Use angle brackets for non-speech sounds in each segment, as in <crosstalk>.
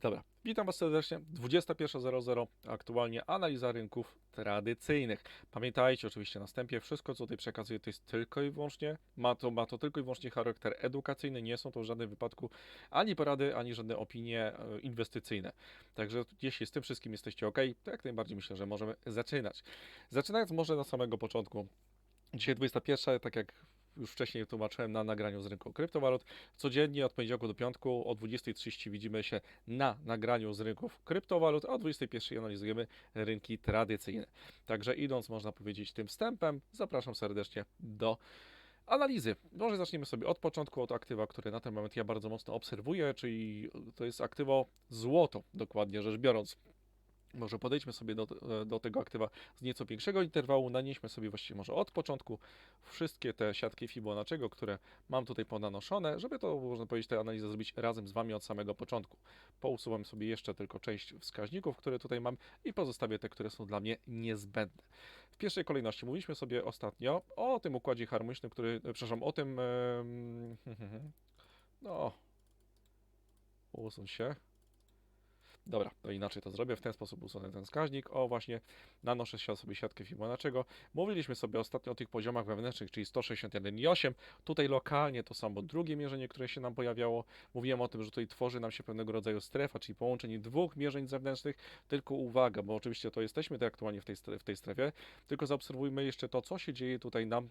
Dobra, witam Was serdecznie. 21.00, aktualnie analiza rynków tradycyjnych. Pamiętajcie oczywiście na wstępie, wszystko co tutaj przekazuję to jest tylko i wyłącznie, ma to, ma to tylko i wyłącznie charakter edukacyjny, nie są to w żadnym wypadku ani porady, ani żadne opinie e, inwestycyjne. Także jeśli z tym wszystkim jesteście ok, to jak najbardziej myślę, że możemy zaczynać. Zaczynając może na samego początku. Dzisiaj 21, tak jak już wcześniej tłumaczyłem na nagraniu z rynku kryptowalut. Codziennie od poniedziałku do piątku o 20.30 widzimy się na nagraniu z rynków kryptowalut, a o 21.00 analizujemy rynki tradycyjne. Także idąc, można powiedzieć, tym wstępem, zapraszam serdecznie do analizy. Może zaczniemy sobie od początku, od aktywa, które na ten moment ja bardzo mocno obserwuję, czyli to jest aktywo złoto, dokładnie rzecz biorąc. Może podejdźmy sobie do, do tego aktywa z nieco większego interwału, nanieśmy sobie właściwie może od początku wszystkie te siatki Fibonacciego, które mam tutaj ponanoszone, żeby to, można powiedzieć, tę analizę zrobić razem z Wami od samego początku. Pousuwam sobie jeszcze tylko część wskaźników, które tutaj mam i pozostawię te, które są dla mnie niezbędne. W pierwszej kolejności mówiliśmy sobie ostatnio o tym układzie harmonicznym, który, przepraszam, o tym, em, <laughs> no, usuń się. Dobra, to inaczej to zrobię. W ten sposób usunę ten wskaźnik. O, właśnie nanoszę się sobie siatkę Fibonacciego. Mówiliśmy sobie ostatnio o tych poziomach wewnętrznych, czyli 161,8. Tutaj lokalnie to samo drugie mierzenie, które się nam pojawiało. Mówiłem o tym, że tutaj tworzy nam się pewnego rodzaju strefa, czyli połączenie dwóch mierzeń zewnętrznych. Tylko uwaga, bo oczywiście to jesteśmy tutaj aktualnie w tej, w tej strefie, tylko zaobserwujmy jeszcze to, co się dzieje tutaj nam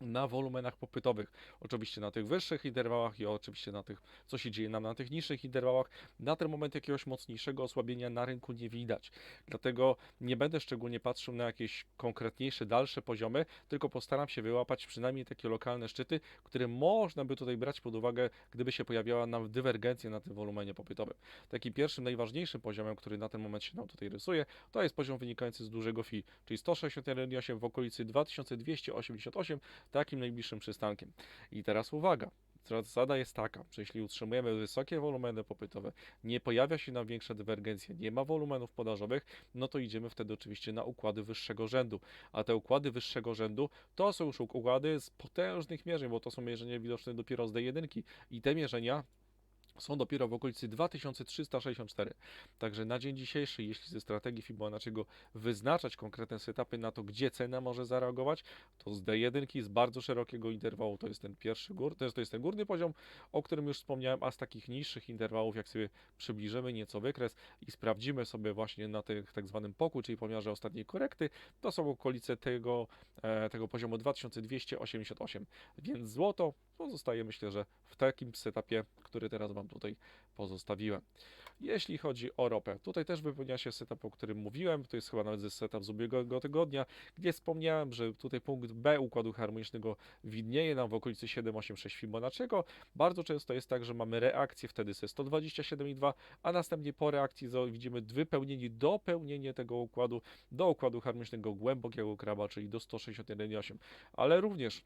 na wolumenach popytowych. Oczywiście na tych wyższych interwałach i oczywiście na tych, co się dzieje nam na tych niższych interwałach. Na ten moment jakiegoś mocniejszego osłabienia na rynku nie widać. Dlatego nie będę szczególnie patrzył na jakieś konkretniejsze, dalsze poziomy, tylko postaram się wyłapać przynajmniej takie lokalne szczyty, które można by tutaj brać pod uwagę, gdyby się pojawiała nam dywergencja na tym wolumenie popytowym. Takim pierwszym, najważniejszym poziomem, który na ten moment się nam tutaj rysuje, to jest poziom wynikający z dużego FI, czyli 161,8 w okolicy 2288, takim najbliższym przystankiem. I teraz uwaga. Zasada jest taka, że jeśli utrzymujemy wysokie wolumeny popytowe, nie pojawia się nam większa dywergencja, nie ma wolumenów podażowych, no to idziemy wtedy oczywiście na układy wyższego rzędu. A te układy wyższego rzędu to są już układy z potężnych mierzeń, bo to są mierzenia widoczne dopiero z D1 i te mierzenia są dopiero w okolicy 2364. Także na dzień dzisiejszy, jeśli ze strategii Fibonacciego wyznaczać konkretne setupy na to, gdzie cena może zareagować, to z D1 z bardzo szerokiego interwału to jest ten pierwszy gór, to jest, to jest ten górny poziom, o którym już wspomniałem, a z takich niższych interwałów, jak sobie przybliżymy nieco wykres i sprawdzimy sobie właśnie na tych tak zwanym poku, czyli pomiarze ostatniej korekty, to są okolice tego, e, tego poziomu 2288. Więc złoto pozostaje myślę, że w takim setupie, który teraz Wam tutaj pozostawiłem. Jeśli chodzi o ropę, tutaj też wypełnia się setup, o którym mówiłem, to jest chyba nawet setup z ubiegłego tygodnia, gdzie wspomniałem, że tutaj punkt B układu harmonicznego widnieje nam w okolicy 786 Fibonacciego. Bardzo często jest tak, że mamy reakcję wtedy ze 127,2, a następnie po reakcji widzimy wypełnienie, dopełnienie tego układu do układu harmonicznego głębokiego kraba, czyli do 161,8. Ale również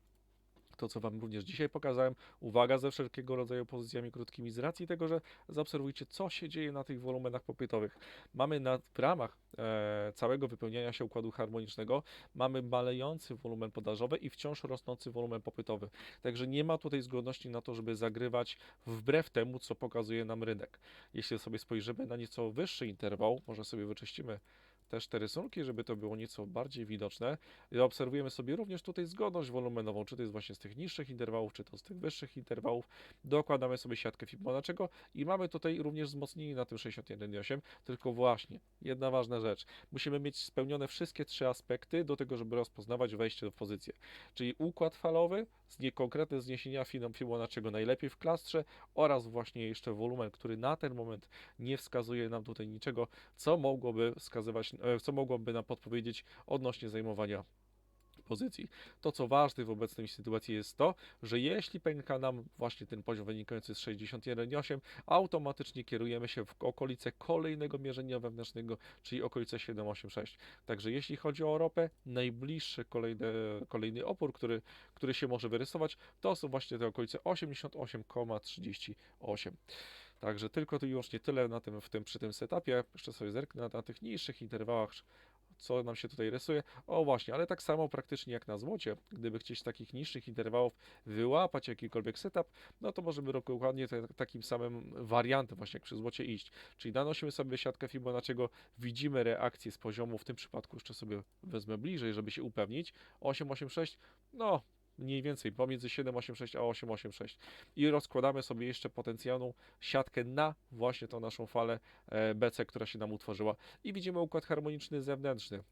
to, co Wam również dzisiaj pokazałem. Uwaga ze wszelkiego rodzaju pozycjami krótkimi z racji tego, że zaobserwujcie, co się dzieje na tych wolumenach popytowych. Mamy na, w ramach e, całego wypełniania się układu harmonicznego, mamy malejący wolumen podażowy i wciąż rosnący wolumen popytowy. Także nie ma tutaj zgodności na to, żeby zagrywać wbrew temu, co pokazuje nam rynek. Jeśli sobie spojrzymy na nieco wyższy interwał, może sobie wyczyścimy też te rysunki, żeby to było nieco bardziej widoczne. Obserwujemy sobie również tutaj zgodność wolumenową, czy to jest właśnie z tych niższych interwałów, czy to z tych wyższych interwałów. Dokładamy sobie siatkę Fibonacciego i mamy tutaj również wzmocnienie na tym 61,8, tylko właśnie jedna ważna rzecz. Musimy mieć spełnione wszystkie trzy aspekty do tego, żeby rozpoznawać wejście w pozycję. Czyli układ falowy, konkretne zniesienia Fibonacciego najlepiej w klastrze oraz właśnie jeszcze wolumen, który na ten moment nie wskazuje nam tutaj niczego, co mogłoby wskazywać, co mogłoby nam podpowiedzieć odnośnie zajmowania pozycji. To, co ważne w obecnej sytuacji jest to, że jeśli pęka nam właśnie ten poziom wynikający z 61,8, automatycznie kierujemy się w okolice kolejnego mierzenia wewnętrznego, czyli okolice 7,86. Także jeśli chodzi o ropę, najbliższy kolejny, kolejny opór, który, który się może wyrysować, to są właśnie te okolice 88,38. Także tylko i wyłącznie tyle na tym, w tym, przy tym setupie. Jeszcze sobie zerknę na, na tych niższych interwałach co nam się tutaj rysuje. O właśnie, ale tak samo praktycznie jak na złocie, gdyby chcieć z takich niższych interwałów wyłapać jakikolwiek setup, no to możemy dokładnie takim samym wariantem właśnie jak przy złocie iść. Czyli nanosimy sobie siatkę Fibonacciego, widzimy reakcję z poziomu, w tym przypadku jeszcze sobie wezmę bliżej, żeby się upewnić. 886, no mniej więcej pomiędzy 786 a 886 i rozkładamy sobie jeszcze potencjalną siatkę na właśnie tą naszą falę e, BC, która się nam utworzyła i widzimy układ harmoniczny zewnętrzny,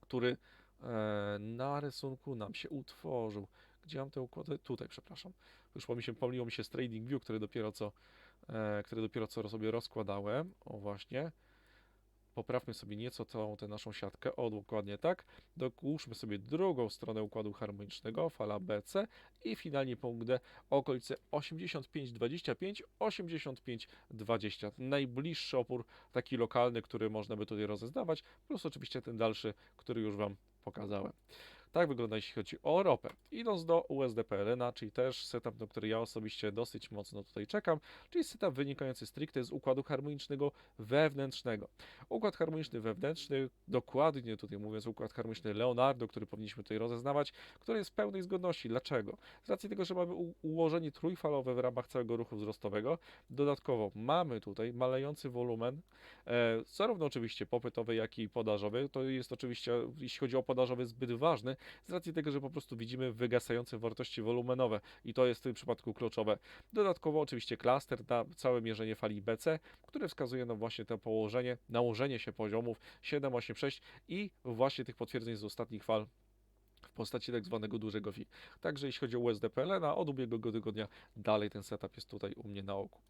który e, na rysunku nam się utworzył. Gdzie mam te układy? Tutaj, przepraszam. Już mi się pomyliło mi się z Trading View, który dopiero co, e, który dopiero co sobie rozkładałem. O właśnie. Poprawmy sobie nieco tą tę naszą siatkę. O, dokładnie tak. Dołóżmy sobie drugą stronę układu harmonicznego, fala BC i finalnie punkt D, okolice 85,25, 85,20. Najbliższy opór taki lokalny, który można by tutaj rozeznawać, plus oczywiście ten dalszy, który już Wam pokazałem. Tak wygląda jeśli chodzi o ropę. Idąc do USDPLN, czyli też setup, na który ja osobiście dosyć mocno tutaj czekam, czyli setup wynikający stricte z układu harmonicznego wewnętrznego. Układ harmoniczny wewnętrzny, dokładnie tutaj mówiąc układ harmoniczny Leonardo, który powinniśmy tutaj rozeznawać, który jest w pełnej zgodności. Dlaczego? Z racji tego, że mamy ułożenie trójfalowe w ramach całego ruchu wzrostowego, dodatkowo mamy tutaj malejący wolumen, e, zarówno oczywiście popytowy, jak i podażowy. To jest oczywiście, jeśli chodzi o podażowy, zbyt ważny, z racji tego, że po prostu widzimy wygasające wartości wolumenowe i to jest w tym przypadku kluczowe. Dodatkowo oczywiście klaster na całe mierzenie fali BC, które wskazuje nam właśnie to położenie, nałożenie się poziomów 7, 8, 6 i właśnie tych potwierdzeń z ostatnich fal w postaci tak zwanego dużego FI. Także jeśli chodzi o USDPLN, od ubiegłego tygodnia dalej ten setup jest tutaj u mnie na oku.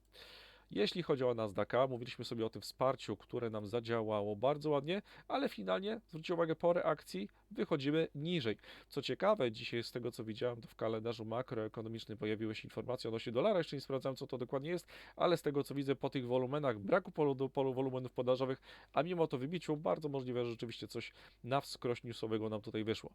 Jeśli chodzi o Nasdaqa, mówiliśmy sobie o tym wsparciu, które nam zadziałało bardzo ładnie, ale finalnie, zwróćcie uwagę, po reakcji wychodzimy niżej. Co ciekawe, dzisiaj z tego co widziałem, to w kalendarzu makroekonomicznym pojawiły się informacje odnośnie dolara, jeszcze nie sprawdzałem co to dokładnie jest, ale z tego co widzę po tych wolumenach, braku polu, polu wolumenów podażowych, a mimo to wybiciu, bardzo możliwe, że rzeczywiście coś na wskroś newsowego nam tutaj wyszło.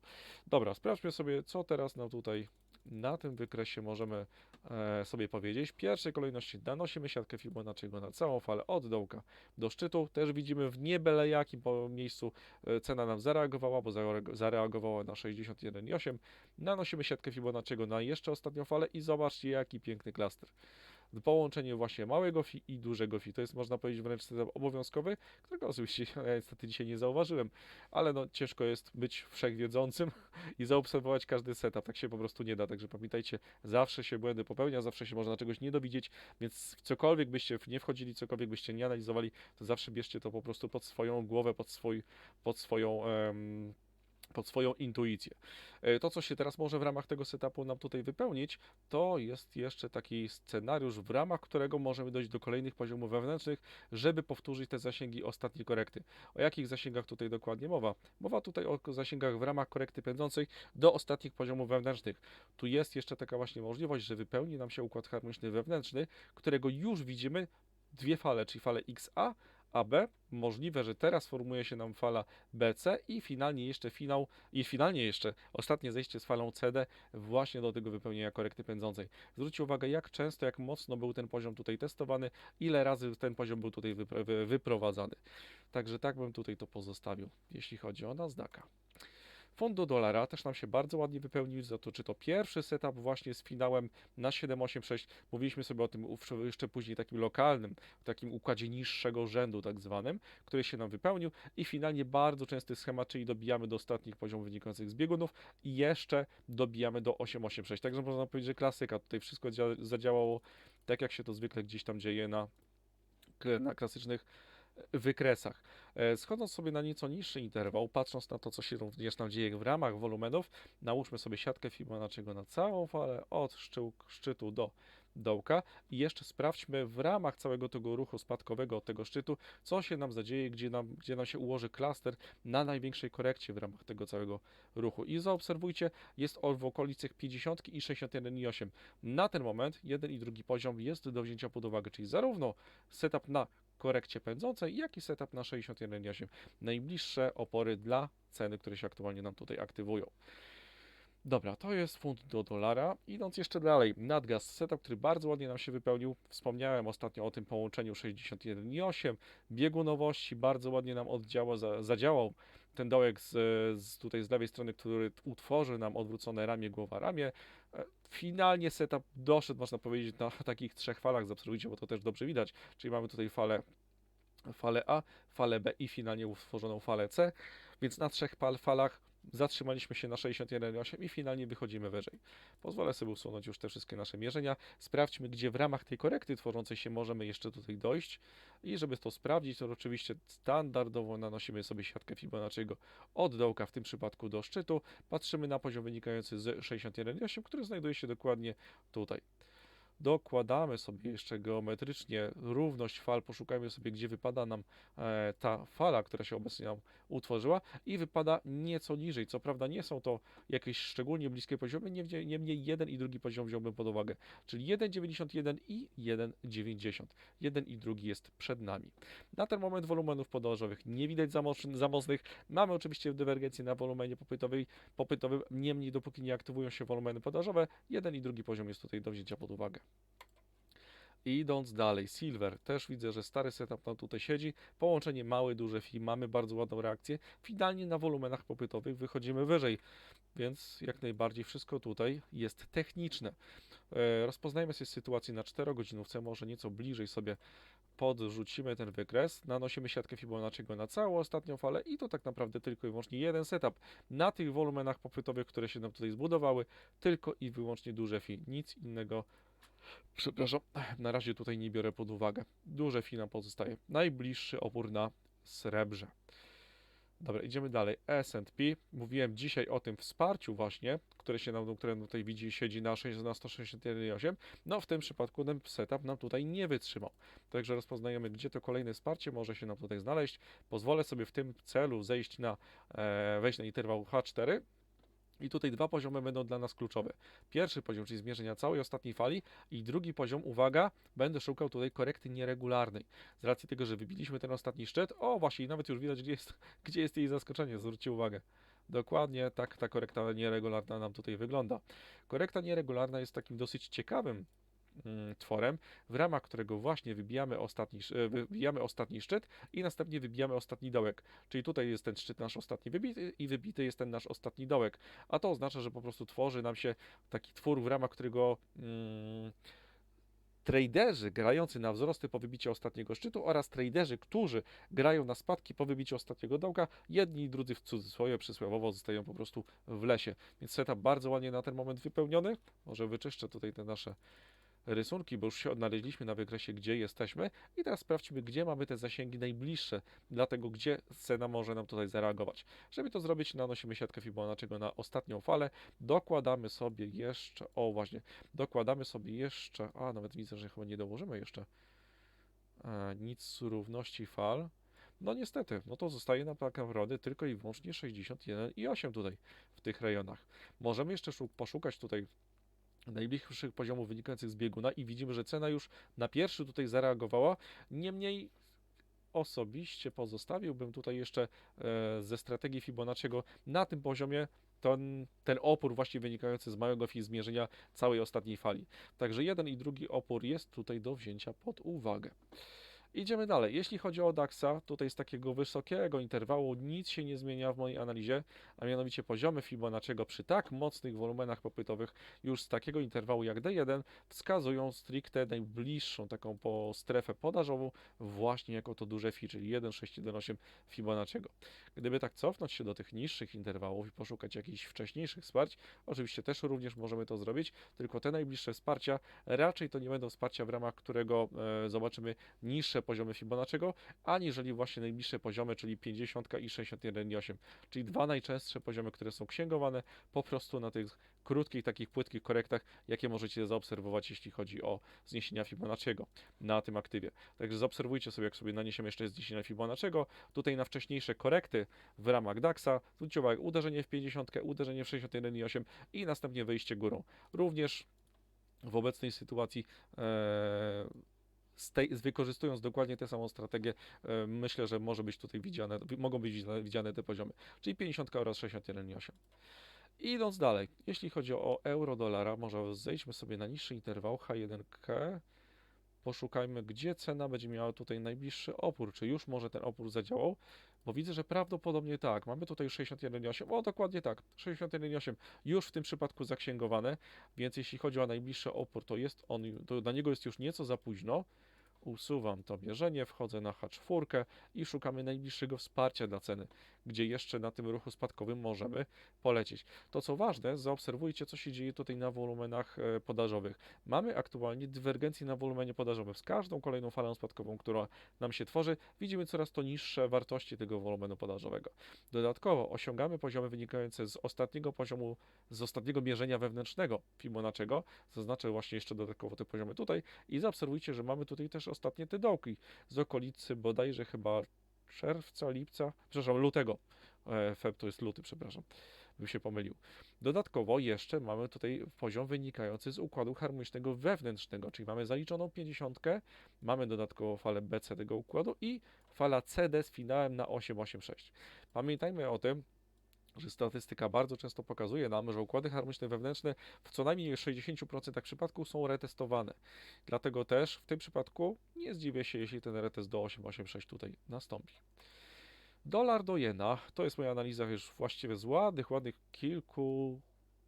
Dobra, sprawdźmy sobie, co teraz nam tutaj na tym wykresie możemy e, sobie powiedzieć. W pierwszej kolejności nanosimy siatkę Fibonacciego na całą falę od dołka do szczytu. Też widzimy w nie byle jakim miejscu e, cena nam zareagowała, bo zareag- zareagowała na 61,8. Nanosimy siatkę Fibonacciego na jeszcze ostatnią falę i zobaczcie jaki piękny klaster. Połączenie właśnie małego fi i dużego fi. To jest można powiedzieć wręcz setup obowiązkowy, którego oczywiście <laughs> ja niestety dzisiaj nie zauważyłem, ale no ciężko jest być wszechwiedzącym <laughs> i zaobserwować każdy setup. Tak się po prostu nie da. Także pamiętajcie, zawsze się błędy popełnia, zawsze się można czegoś nie dowiedzieć, więc cokolwiek byście nie wchodzili, cokolwiek byście nie analizowali, to zawsze bierzcie to po prostu pod swoją głowę, pod, swój, pod swoją. em, pod swoją intuicję. E, To, co się teraz może w ramach tego setupu nam tutaj wypełnić, to jest jeszcze taki scenariusz, w ramach którego możemy dojść do kolejnych poziomów wewnętrznych, żeby powtórzyć te zasięgi ostatniej korekty. O jakich zasięgach tutaj dokładnie mowa? Mowa tutaj o zasięgach w ramach korekty pędzącej do ostatnich poziomów wewnętrznych. Tu jest jeszcze taka właśnie możliwość, że wypełni nam się układ harmoniczny wewnętrzny, którego już widzimy dwie fale, czyli falę XA, AB. Możliwe, że teraz formuje się nam fala BC i finalnie jeszcze finał, i finalnie jeszcze ostatnie zejście z falą CD właśnie do tego wypełnienia korekty pędzącej. Zwróćcie uwagę, jak często, jak mocno był ten poziom tutaj testowany, ile razy ten poziom był tutaj wypro- wy- wyprowadzany. Także tak bym tutaj to pozostawił, jeśli chodzi o Nasdaqa. Fond do dolara też nam się bardzo ładnie wypełnił, za to czy to pierwszy setup właśnie z finałem na 786, mówiliśmy sobie o tym jeszcze później takim lokalnym, takim układzie niższego rzędu tak zwanym, który się nam wypełnił i finalnie bardzo częsty schemat, czyli dobijamy do ostatnich poziomów wynikających z biegunów i jeszcze dobijamy do 886. Także można powiedzieć, że klasyka, tutaj wszystko dzia- zadziałało tak jak się to zwykle gdzieś tam dzieje na, na klasycznych wykresach. E, Schodząc sobie na nieco niższy interwał, patrząc na to, co się również nam dzieje w ramach wolumenów, nałóżmy sobie siatkę Fibonacciego na całą falę od szczytu do dołka i jeszcze sprawdźmy w ramach całego tego ruchu spadkowego od tego szczytu, co się nam zadzieje, gdzie nam, gdzie nam się ułoży klaster na największej korekcie w ramach tego całego ruchu. I zaobserwujcie, jest on w okolicach 50 i 61,8. Na ten moment jeden i drugi poziom jest do wzięcia pod uwagę, czyli zarówno setup na korekcie pędzącej, jak i setup na 61,8. Najbliższe opory dla ceny, które się aktualnie nam tutaj aktywują. Dobra, to jest funt do dolara. Idąc jeszcze dalej, nadgaz, setup, który bardzo ładnie nam się wypełnił. Wspomniałem ostatnio o tym połączeniu 61,8. Biegunowości bardzo ładnie nam oddziałał, za, zadziałał ten dołek z, z tutaj z lewej strony, który utworzy nam odwrócone ramię, głowa, ramię. E, Finalnie setup doszedł, można powiedzieć, na <laughs> takich trzech falach, zaobserwujcie, bo to też dobrze widać, czyli mamy tutaj falę, falę A, falę B i finalnie utworzoną falę C, więc na trzech pal, falach zatrzymaliśmy się na 61,8 i finalnie wychodzimy wyżej. Pozwolę sobie usunąć już te wszystkie nasze mierzenia. Sprawdźmy, gdzie w ramach tej korekty tworzącej się możemy jeszcze tutaj dojść. I żeby to sprawdzić, to oczywiście standardowo nanosimy sobie siatkę Fibonacciego od dołka, w tym przypadku do szczytu. Patrzymy na poziom wynikający z 61,8, który znajduje się dokładnie tutaj. Dokładamy sobie jeszcze geometrycznie równość fal, poszukajmy sobie, gdzie wypada nam e, ta fala, która się obecnie nam utworzyła i wypada nieco niżej. Co prawda nie są to jakieś szczególnie bliskie poziomy, niemniej jeden i drugi poziom wziąłbym pod uwagę, czyli 1,91 i 1,90. Jeden i drugi jest przed nami. Na ten moment wolumenów podłożowych nie widać zamoc- zamocnych. Mamy oczywiście dywergencję na wolumenie popytowej, popytowym, niemniej dopóki nie aktywują się wolumeny podażowe, jeden i drugi poziom jest tutaj do wzięcia pod uwagę. Idąc dalej, Silver, też widzę, że stary setup nam tutaj siedzi. Połączenie małe, duże fi, mamy bardzo ładną reakcję. Finalnie na wolumenach popytowych wychodzimy wyżej, więc jak najbardziej wszystko tutaj jest techniczne. E, rozpoznajmy sobie sytuację na 4 godzinówce, może nieco bliżej sobie podrzucimy ten wykres, nanosimy siatkę Fibonacciego na całą ostatnią falę i to tak naprawdę tylko i wyłącznie jeden setup. Na tych wolumenach popytowych, które się nam tutaj zbudowały, tylko i wyłącznie duże fi, nic innego Przepraszam, na razie tutaj nie biorę pod uwagę. Duże fi nam pozostaje. Najbliższy opór na srebrze. Dobra, idziemy dalej. S&P. Mówiłem dzisiaj o tym wsparciu właśnie, które się nam, które tutaj widzi, siedzi na 6 na 161,8. No w tym przypadku ten setup nam tutaj nie wytrzymał. Także rozpoznajemy, gdzie to kolejne wsparcie może się nam tutaj znaleźć. Pozwolę sobie w tym celu zejść na, e, wejść na interwał H4 i tutaj dwa poziomy będą dla nas kluczowe. Pierwszy poziom, czyli zmierzenia całej ostatniej fali i drugi poziom, uwaga, będę szukał tutaj korekty nieregularnej. Z racji tego, że wybiliśmy ten ostatni szczyt, o właśnie, nawet już widać, gdzie jest, <laughs> gdzie jest jej zaskoczenie, zwróćcie uwagę. Dokładnie tak ta korekta nieregularna nam tutaj wygląda. Korekta nieregularna jest takim dosyć ciekawym tworem, w ramach którego właśnie wybijamy ostatni, e, wybijamy ostatni szczyt i następnie wybijamy ostatni dołek. Czyli tutaj jest ten szczyt nasz ostatni wybity i wybity jest ten nasz ostatni dołek. A to oznacza, że po prostu tworzy nam się taki twór, w ramach którego mm, traderzy grający na wzrosty po wybiciu ostatniego szczytu oraz traderzy, którzy grają na spadki po wybiciu ostatniego dołka, jedni i drudzy w cudzysłowie przysłowiowo zostają po prostu w lesie. Więc setup bardzo ładnie na ten moment wypełniony. Może wyczyszczę tutaj te nasze rysunki, bo już się odnaleźliśmy na wykresie, gdzie jesteśmy i teraz sprawdźmy, gdzie mamy te zasięgi najbliższe, dlatego gdzie cena może nam tutaj zareagować. Żeby to zrobić, nanosimy siatkę Fibonacciego na ostatnią falę, dokładamy sobie jeszcze, o właśnie, dokładamy sobie jeszcze, a nawet widzę, że chyba nie dołożymy jeszcze e, nic równości fal. No niestety, no to zostaje nam tak naprawdę tylko i wyłącznie 61,8 tutaj w tych rejonach. Możemy jeszcze szu- poszukać tutaj najbliższych poziomów wynikających z bieguna i widzimy, że cena już na pierwszy tutaj zareagowała. Niemniej osobiście pozostawiłbym tutaj jeszcze e, ze strategii Fibonacciego na tym poziomie ten, ten opór właśnie wynikający z małego fi zmierzenia całej ostatniej fali. Także jeden i drugi opór jest tutaj do wzięcia pod uwagę. Idziemy dalej. Jeśli chodzi o DAXa, tutaj z takiego wysokiego interwału nic się nie zmienia w mojej analizie, a mianowicie poziomy Fibonacciego przy tak mocnych wolumenach popytowych już z takiego interwału jak D1 wskazują stricte najbliższą taką po strefę podażową właśnie jako to duże Fi, czyli 1,618 Fibonacciego. Gdyby tak cofnąć się do tych niższych interwałów i poszukać jakichś wcześniejszych wsparć, oczywiście też również możemy to zrobić, tylko te najbliższe wsparcia raczej to nie będą wsparcia w ramach którego e, zobaczymy niższe poziomy Fibonacciego, aniżeli właśnie najbliższe poziomy, czyli 50 i 61,8, czyli dwa najczęstsze poziomy, które są księgowane po prostu na tych krótkich, takich płytkich korektach, jakie możecie zaobserwować, jeśli chodzi o zniesienia Fibonacciego na tym aktywie. Także zaobserwujcie sobie, jak sobie naniesiemy jeszcze zniesienia Fibonacciego. Tutaj na wcześniejsze korekty w ramach DAXa, zwróćcie uwagę, uderzenie w 50, uderzenie w 61,8 i następnie wyjście górą. Również w obecnej sytuacji e, z tej, z wykorzystując dokładnie tę samą strategię, e, myślę, że może być tutaj widziane, wi- mogą być widziane, te poziomy, czyli 50 oraz 61,8. Idąc dalej, jeśli chodzi o euro dolara, może zejdźmy sobie na niższy interwał H1K, poszukajmy, gdzie cena będzie miała tutaj najbliższy opór, czy już może ten opór zadziałał. Bo widzę, że prawdopodobnie tak. Mamy tutaj już 61,8. O, dokładnie tak. 61,8 już w tym przypadku zaksięgowane. Więc jeśli chodzi o najbliższy opór, to jest on, to dla niego jest już nieco za późno. Usuwam to mierzenie, wchodzę na H4 i szukamy najbliższego wsparcia dla ceny, gdzie jeszcze na tym ruchu spadkowym możemy polecieć. To co ważne, zaobserwujcie, co się dzieje tutaj na wolumenach e, podażowych. Mamy aktualnie dywergencję na wolumenie podażowym. Z każdą kolejną falą spadkową, która nam się tworzy, widzimy coraz to niższe wartości tego wolumenu podażowego. Dodatkowo osiągamy poziomy wynikające z ostatniego poziomu, z ostatniego mierzenia wewnętrznego Fibonacciego. Zaznaczę właśnie jeszcze dodatkowo te poziomy tutaj i zaobserwujcie, że mamy tutaj też ostatnie te dołki z okolicy bodajże chyba czerwca, lipca, przepraszam, lutego. E, Feb to jest luty, przepraszam, bym się pomylił. Dodatkowo jeszcze mamy tutaj poziom wynikający z układu harmonicznego wewnętrznego, czyli mamy zaliczoną 50, mamy dodatkowo falę BC tego układu i fala CD z finałem na 886. Pamiętajmy o tym, że statystyka bardzo często pokazuje nam, że układy harmoniczne wewnętrzne w co najmniej 60% przypadków są retestowane. Dlatego też w tym przypadku nie zdziwię się, jeśli ten retest do 886 tutaj nastąpi. Dolar do jena, to jest moja analiza już właściwie z ładnych, ładnych kilku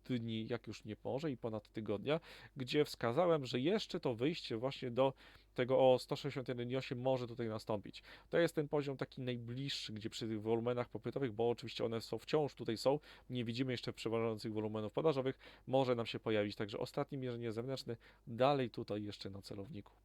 dni, jak już nie może i ponad tygodnia, gdzie wskazałem, że jeszcze to wyjście właśnie do tego o 161,8 może tutaj nastąpić. To jest ten poziom taki najbliższy, gdzie przy tych wolumenach popytowych, bo oczywiście one są wciąż tutaj są, nie widzimy jeszcze przeważających wolumenów podażowych, może nam się pojawić. Także ostatnie mierzenie zewnętrzne dalej tutaj jeszcze na celowniku.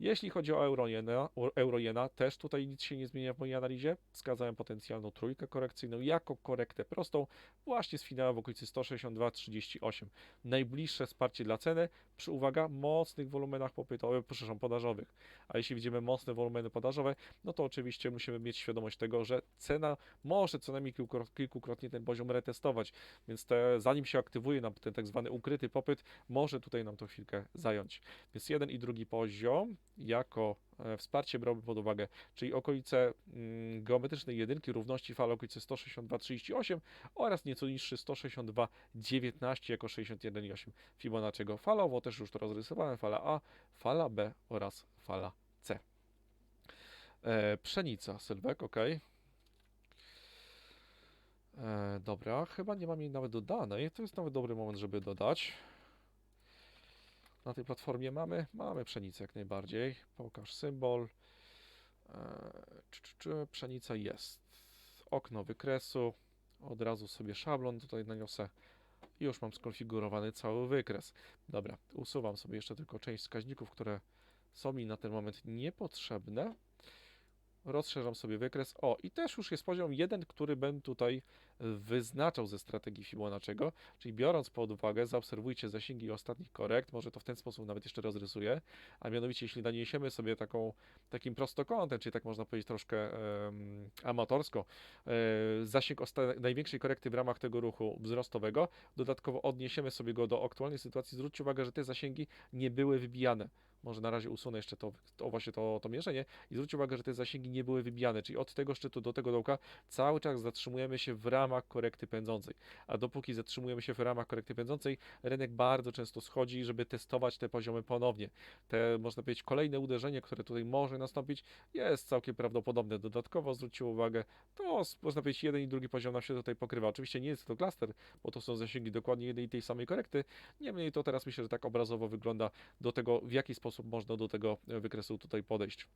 Jeśli chodzi o eurojena, eurojena, też tutaj nic się nie zmienia w mojej analizie. Wskazałem potencjalną trójkę korekcyjną jako korektę prostą, właśnie z finałem w okolicy 162,38. Najbliższe wsparcie dla ceny przy, uwaga, mocnych wolumenach popytowych, przepraszam, podażowych. A jeśli widzimy mocne wolumeny podażowe, no to oczywiście musimy mieć świadomość tego, że cena może co najmniej kilkukrot- kilkukrotnie ten poziom retestować, więc te, zanim się aktywuje nam ten tak zwany ukryty popyt, może tutaj nam to chwilkę zająć. Więc jeden i drugi poziom jako e, wsparcie brałbym pod uwagę, czyli okolice mm, geometrycznej jedynki równości fal okolice 162,38 oraz nieco niższy 162,19 jako 61,8 Fibonacciego. Falowo też już to rozrysowałem, fala A, fala B oraz fala C. E, pszenica, sylwek, ok. E, dobra, chyba nie mam jej nawet dodanej. To jest nawet dobry moment, żeby dodać. Na tej platformie mamy? Mamy pszenicę jak najbardziej. Pokaż symbol. E, czy, czy, czy pszenica jest? Okno wykresu. Od razu sobie szablon tutaj naniosę. I Już mam skonfigurowany cały wykres. Dobra, usuwam sobie jeszcze tylko część wskaźników, które są mi na ten moment niepotrzebne. Rozszerzam sobie wykres. O, i też już jest poziom jeden, który będę tutaj wyznaczał ze strategii Fibonacciego, czyli biorąc pod uwagę, zaobserwujcie zasięgi ostatnich korekt, może to w ten sposób nawet jeszcze rozrysuję, a mianowicie jeśli naniesiemy sobie taką, takim prostokątem, czyli tak można powiedzieć troszkę em, amatorsko, e, zasięg największej korekty w ramach tego ruchu wzrostowego, dodatkowo odniesiemy sobie go do aktualnej sytuacji, zwróćcie uwagę, że te zasięgi nie były wybijane. Może na razie usunę jeszcze to, to właśnie to, to mierzenie i zwróćcie uwagę, że te zasięgi nie były wybijane, czyli od tego szczytu do tego dołka cały czas zatrzymujemy się w ramach korekty pędzącej. A dopóki zatrzymujemy się w ramach korekty pędzącej, rynek bardzo często schodzi, żeby testować te poziomy ponownie. Te, można powiedzieć, kolejne uderzenie, które tutaj może nastąpić, jest całkiem prawdopodobne. Dodatkowo zwróćcie uwagę, to można powiedzieć, jeden i drugi poziom nam się tutaj pokrywa. Oczywiście nie jest to klaster, bo to są zasięgi dokładnie jednej i tej samej korekty. Niemniej to teraz myślę, że tak obrazowo wygląda do tego, w jaki sposób można do tego e, wykresu tutaj podejść.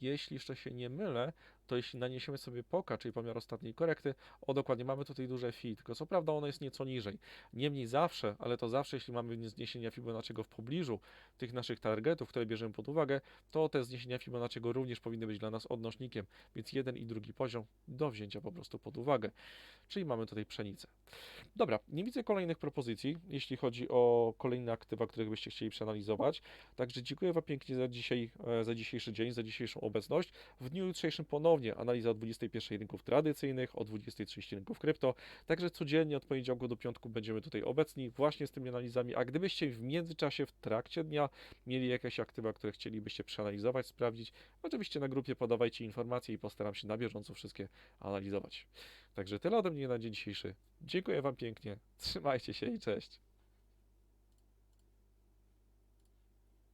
Jeśli jeszcze się nie mylę, to jeśli naniesiemy sobie poka, czyli pomiar ostatniej korekty, o dokładnie mamy tutaj duże fi, tylko co prawda ono jest nieco niżej. Niemniej zawsze, ale to zawsze, jeśli mamy zniesienia Fibonacciego w pobliżu tych naszych targetów, które bierzemy pod uwagę, to te zniesienia Fibonacciego również powinny być dla nas odnośnikiem, więc jeden i drugi poziom do wzięcia po prostu pod uwagę. Czyli mamy tutaj pszenicę. Dobra, nie widzę kolejnych propozycji, jeśli chodzi o kolejne aktywa, których byście chcieli przeanalizować. Także dziękuję Wam pięknie za dzisiaj, e, za dzisiejszy dzień, za dzisiejszą obecność. W dniu jutrzejszym ponownie analiza o 21 rynków tradycyjnych, o 20.30 rynków krypto. Także codziennie od poniedziałku do piątku będziemy tutaj obecni właśnie z tymi analizami. A gdybyście w międzyczasie, w trakcie dnia mieli jakieś aktywa, które chcielibyście przeanalizować, sprawdzić, oczywiście na grupie podawajcie informacje i postaram się na bieżąco wszystkie analizować. Także tyle ode mnie na dzień dzisiejszy. Dziękuję Wam pięknie, trzymajcie się i cześć.